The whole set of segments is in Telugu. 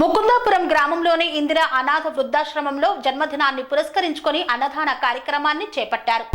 ముకుందాపురం గ్రామంలోని ఇందిరా అనాథ వృద్ధాశ్రమంలో జన్మదినాన్ని పురస్కరించుకొని అన్నదాన కార్యక్రమాన్ని చేపట్టారు.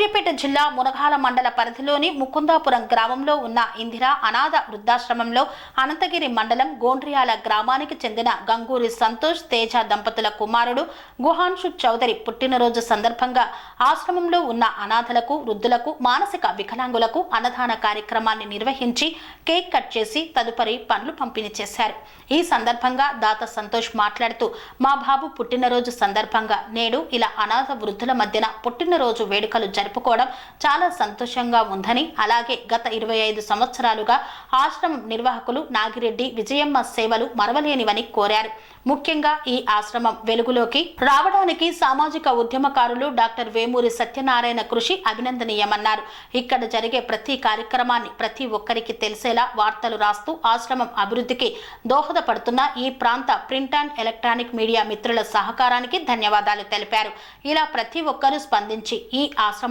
సూర్యాపేట జిల్లా మునగాల మండల పరిధిలోని ముకుందాపురం గ్రామంలో ఉన్న ఇందిరా అనాథ వృద్ధాశ్రమంలో అనంతగిరి మండలం గోండ్రియాల గ్రామానికి చెందిన గంగూరి సంతోష్ తేజ దంపతుల కుమారుడు గుహాన్షు చౌదరి పుట్టినరోజు సందర్భంగా ఆశ్రమంలో ఉన్న అనాథలకు వృద్ధులకు మానసిక వికలాంగులకు అన్నదాన కార్యక్రమాన్ని నిర్వహించి కేక్ కట్ చేసి తదుపరి పనులు పంపిణీ చేశారు. ఈ సందర్భంగా దాత సంతోష్ మాట్లాడుతూ మా బాబు పుట్టినరోజు సందర్భంగా నేడు ఇలా అనాథ వృద్ధుల మధ్యన పుట్టినరోజు వేడుకలు జరుపుకోవడం చాలా సంతోషంగా ఉందని అలాగే గత ఇరవై ఐదు సంవత్సరాలుగా ఆశ్రమం నిర్వాహకులు నాగిరెడ్డి విజయమ్మ సేవలు మరవలేనివని కోరారు. ముఖ్యంగా ఈ ఆశ్రమం వెలుగులోకి రావడానికి సామాజిక ఉద్యమకారులు డాక్టర్ వేమూరి సత్యనారాయణ కృషి అభినందనీయమన్నారు. ఇక్కడ జరిగే ప్రతి కార్యక్రమాన్ని ప్రతి ఒక్కరికి తెలిసేలా వార్తలు రాస్తూ ఆశ్రమం అభివృద్ధికి దోహదపడుతున్న ఈ ప్రాంత ప్రింట్ అండ్ ఎలక్ట్రానిక్ మీడియా మిత్రుల సహకారానికి ధన్యవాదాలు తెలిపారు. ఇలా ప్రతి ఒక్కరూ స్పందించి ఈ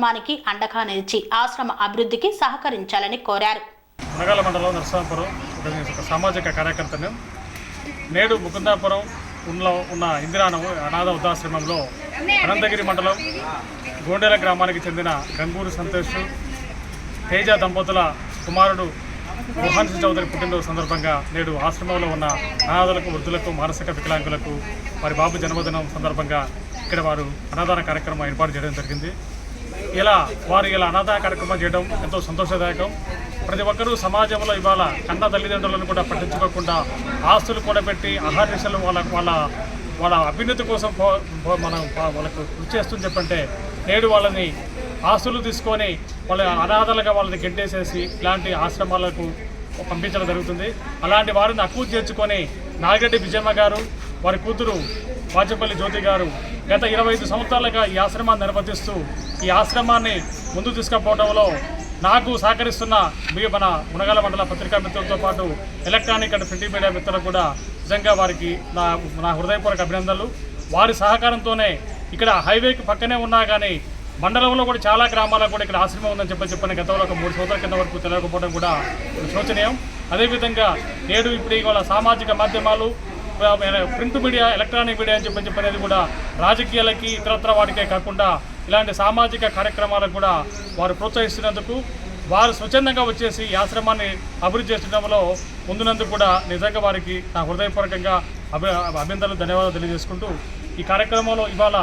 ఆశ్రమానికి అండగా నిలిచి ఆశ్రమ అభివృద్ధికి సహకరించాలని కోరారు. మునగాల మండలం నరసాపురం ఒక సామాజిక కార్యకర్తను నేడు ముకుందాపురం ఉన్న ఉన్న ఇందిరానవ అనాథ వృద్ధాశ్రమంలో అనంతగిరి మండలం గోండెల గ్రామానికి చెందిన గంగూరు సంతోష్ తేజ దంపతుల కుమారుడు మోహన్ చౌదరి పుట్టినరోజు సందర్భంగా నేడు ఆశ్రమంలో ఉన్న అనాథలకు వృద్ధులకు మానసిక వికలాంగులకు వారి బాబు జన్మదినం సందర్భంగా ఇక్కడ వారు అనాదాన కార్యక్రమం ఏర్పాటు చేయడం జరిగింది. ఇలా వారు ఇలా అనాథ కార్యక్రమం చేయడం ఎంతో సంతోషదాయకం. ప్రతి ఒక్కరూ సమాజంలో ఇవాళ కన్న తల్లిదండ్రులను కూడా పట్టించుకోకుండా ఆస్తులు కూడబెట్టి అహర్నిశలు వాళ్ళ వాళ్ళ వాళ్ళ అభ్యున్నతి కోసం మనం వాళ్ళకు కృషి చేస్తుంది చెప్పంటే నేడు వాళ్ళని ఆస్తులు తీసుకొని వాళ్ళ అనాథలుగా వాళ్ళని గెంటేసేసి ఇలాంటి ఆశ్రమాలకు పంపించడం జరుగుతుంది. అలాంటి వారిని అక్కువ చేర్చుకొని నాగడ్డి విజయమ్మ గారు వారి కూతురు వాచపల్లి జ్యోతి గారు గత ఇరవై ఐదు సంవత్సరాలుగా ఈ ఆశ్రమాన్ని నిర్వర్తిస్తూ ఈ ఆశ్రమాన్ని ముందు తీసుకుపోవడంలో నాకు సహకరిస్తున్న మీ మన మునగాల మండల పత్రికా మిత్రులతో పాటు ఎలక్ట్రానిక్ అండ్ ప్రింటింగ్ మీడియా మిత్రులకు కూడా నిజంగా వారికి నా నా హృదయపూర్వక అభినందనలు. వారి సహకారంతోనే ఇక్కడ హైవేకి పక్కనే ఉన్నా కానీ మండలంలో కూడా చాలా గ్రామాలకు కూడా ఇక్కడ ఆశ్రమం ఉందని చెప్పి చెప్పిన గతంలో ఒక మూడు సంవత్సరాల కింద వరకు తెలియకపోవడం కూడా శోచనీయం అదేవిధంగా నేడు ఇప్పుడు ఇవాళ సామాజిక మాధ్యమాలు ప్రింట్ మీడియా ఎలక్ట్రానిక్ మీడియా అని చెప్పని చెప్పనేది కూడా రాజకీయాలకి ఇతరత్ర వాటికే కాకుండా ఇలాంటి సామాజిక కార్యక్రమాలకు కూడా వారు ప్రోత్సహిస్తున్నందుకు వారు స్వచ్ఛందంగా వచ్చేసి ఈ ఆశ్రమాన్ని అభివృద్ధి చేసడంలో ముందునందుకు కూడా నిజంగా వారికి నా హృదయపూర్వకంగా అభి అభినందనలు ధన్యవాదాలు తెలియజేసుకుంటూ ఈ కార్యక్రమంలో ఇవాళ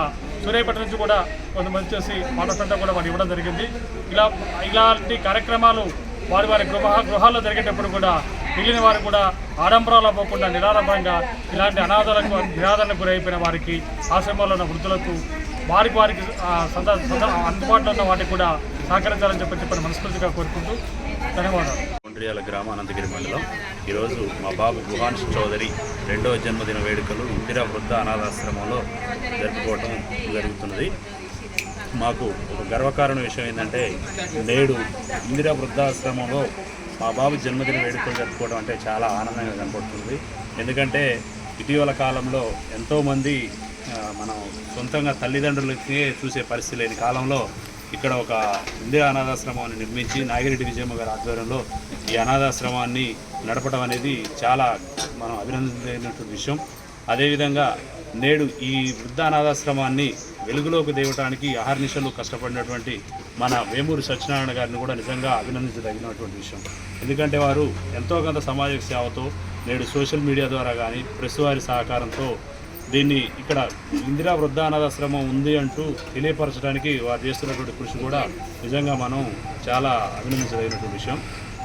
సూర్యాపేట నుంచి కూడా కొంతమంది చేసి వాటర్ కూడా వారు ఇవ్వడం జరిగింది. ఇలా ఇలాంటి కార్యక్రమాలు వారి వారి గృహ గృహాల్లో జరిగేటప్పుడు కూడా మిగిలిన వారు కూడా ఆడంబరాలు పోకుండా నిరాడంబరంగా ఇలాంటి అనాథాలకు నిరాదరణకు గురైపోయిన వారికి ఆశ్రమాల్లో ఉన్న వృద్ధులకు వారికి వారికి సంద అందుబాటులో ఉన్న వాటికి కూడా సహకరించాలని చెప్పి చెప్పిన మనస్ఫూర్తిగా కోరుకుంటూ ధన్యవాదాలు. కొండ్రియాల గ్రామ అనంతగిరి మండలం. ఈరోజు మా బాబు గుహాన్ష్ చౌదరి రెండవ జన్మదిన వేడుకలు ఇందిరా వృద్ధ అనాథాశ్రమంలో జరుపుకోవటం జరుగుతున్నది. మాకు ఒక గర్వకారణ విషయం ఏంటంటే నేడు ఇందిరా వృద్ధాశ్రమంలో మా బాబు జన్మదిన వేడుకలు జరుపుకోవడం అంటే చాలా ఆనందంగా కనపడుతుంది. ఎందుకంటే ఇటీవల కాలంలో ఎంతోమంది మనం సొంతంగా తల్లిదండ్రులకే చూసే పరిస్థితి లేని కాలంలో ఇక్కడ ఒక ఇందిరా అనాథాశ్రమాన్ని నిర్మించి నాగిరెడ్డి విజయమ్మ గారి ఆధ్వర్యంలో ఈ అనాథాశ్రమాన్ని నడపడం అనేది చాలా మనం అభినందించినటువంటి విషయం. అదేవిధంగా నేడు ఈ వృద్ధ అనాథాశ్రమాన్ని వెలుగులోకి దేవటానికి అహర్నిశలు కష్టపడినటువంటి మన వేమూరి సత్యనారాయణ గారిని కూడా నిజంగా అభినందించదగినటువంటి విషయం. ఎందుకంటే వారు ఎంతో కొంత సమాజ సేవతో నేడు సోషల్ మీడియా ద్వారా కానీ ప్రెస్ వారి సహకారంతో దీన్ని ఇక్కడ ఇందిరా వృద్ధ అనాథాశ్రమం ఉంది అంటూ తెలియపరచడానికి వారు చేస్తున్నటువంటి కృషి కూడా నిజంగా మనం చాలా అభినందించదగినటువంటి విషయం.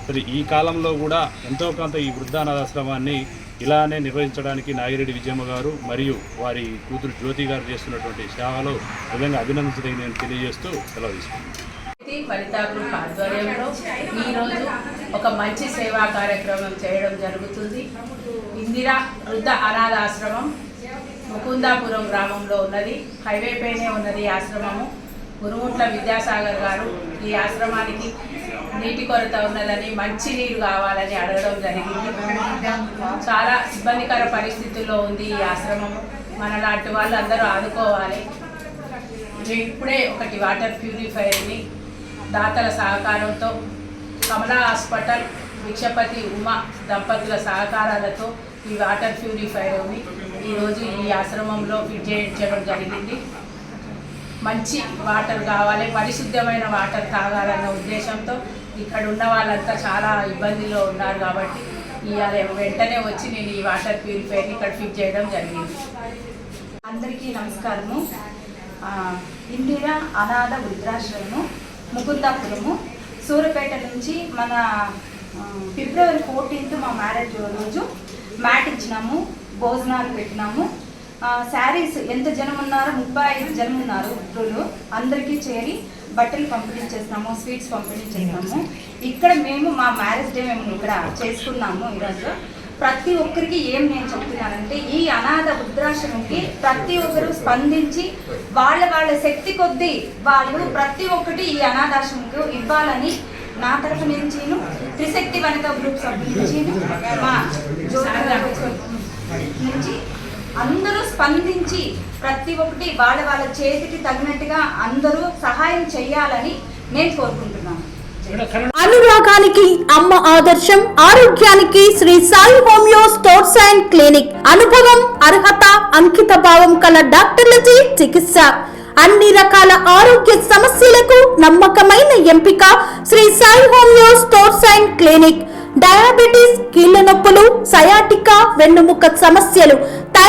మరి ఈ కాలంలో కూడా ఎంతో కొంత ఈ వృద్ధానాథాశ్రమాన్ని ఇలానే నిర్వహించడానికి నాగిరెడ్డి విజయమ్మ గారు మరియు వారి కూతురు జ్యోతి గారు చేస్తున్నటువంటి సేవలు నిజంగా అభినందించదగిన తెలియజేస్తూ సెలవు తీసుకుంటున్నాను. శక్తి ఆధ్వర్యంలో ఈరోజు ఒక మంచి సేవా కార్యక్రమం చేయడం జరుగుతుంది. ఇందిరా వృద్ధ అనాథాశ్రమం ముకుందాపురం గ్రామంలో ఉన్నది. హైవే పైనే ఉన్నది ఆశ్రమము. గురుముట్ల విద్యాసాగర్ గారు ఈ ఆశ్రమానికి నీటి కొరత ఉన్నదని మంచి నీరు కావాలని అడగడం జరిగింది. చాలా ఇబ్బందికర పరిస్థితుల్లో ఉంది ఈ ఆశ్రమం. మన లాంటి వాళ్ళు అందరూ ఆదుకోవాలి ఇప్పుడే ఒకటి వాటర్ ప్యూరిఫైయర్ని దాతల సహకారంతో కమలా హాస్పిటల్ భిక్షపతి ఉమా దంపతుల సహకారాలతో ఈ వాటర్ ప్యూరిఫైయర్ని ఈరోజు ఈ ఆశ్రమంలో ఫిట్ చేయించడం జరిగింది. మంచి వాటర్ కావాలి పరిశుద్ధమైన వాటర్ తాగాలన్న ఉద్దేశంతో ఇక్కడ ఉన్న వాళ్ళంతా చాలా ఇబ్బందిలో ఉన్నారు కాబట్టి ఇవాళ వెంటనే వచ్చి నేను ఈ వాటర్ ప్యూరిఫైర్ని ఇక్కడ ఫిట్ చేయడం జరిగింది. అందరికీ నమస్కారము. ఇందిరా అనాథ వృద్ధాశ్రమము ముకుందాపురము సూర్యపేట నుంచి మన ఫిబ్రవరి ఫోర్టీన్త్ మా మ్యారేజ్ రోజు మ్యాట్ ఇచ్చినాము భోజనాలు పెట్టినాము. శారీస్ ఎంత జనం ఉన్నారో ముప్పై ఐదు జనం ఉన్నారు వృద్ధులు అందరికీ చేరి బట్టలు పంపిణీ చేస్తున్నాము స్వీట్స్ పంపిణీ చేస్తున్నాము ఇక్కడ మేము మా మ్యారేజ్ డే మేము ఇక్కడ చేసుకున్నాము ఈరోజు. ప్రతి ఒక్కరికి ఏం నేను చెప్తున్నానంటే ఈ అనాథ వృద్ధాశ్రమంకి ప్రతి ఒక్కరు స్పందించి వాళ్ళ వాళ్ళ శక్తి కొద్దీ వాళ్ళు ప్రతి ఒక్కటి ఈ అనాథాశ్రమంకు ఇవ్వాలని నా తరఫు నుంచిను త్రిశక్తి వనిత గ్రూప్ సభ్యుల నుంచి మా జ్యోతి నుంచి అందరూ స్పందించి ప్రతి ఒక్కటి వాళ్ళ వాళ్ళ చేతికి తగినట్టుగా అందరూ సహాయం చేయాలని నేను కోరుకుంటున్నాను. అనురాగానికి అమ్మ ఆదర్శం ఆరోగ్యానికి Sri Sai homeo stores and clinic. అనుభవం అర్హత అంకిత భావం కల డాక్టర్లచే చికిత్స. అన్ని రకాల ఆరోగ్య సమస్యలకు నమ్మకమైన ఎంపిక Sri Sai homeo stores and clinic. Diabetes కీళ్ళ నొప్పులు సయాటికా వెన్నుముక సమస్యలు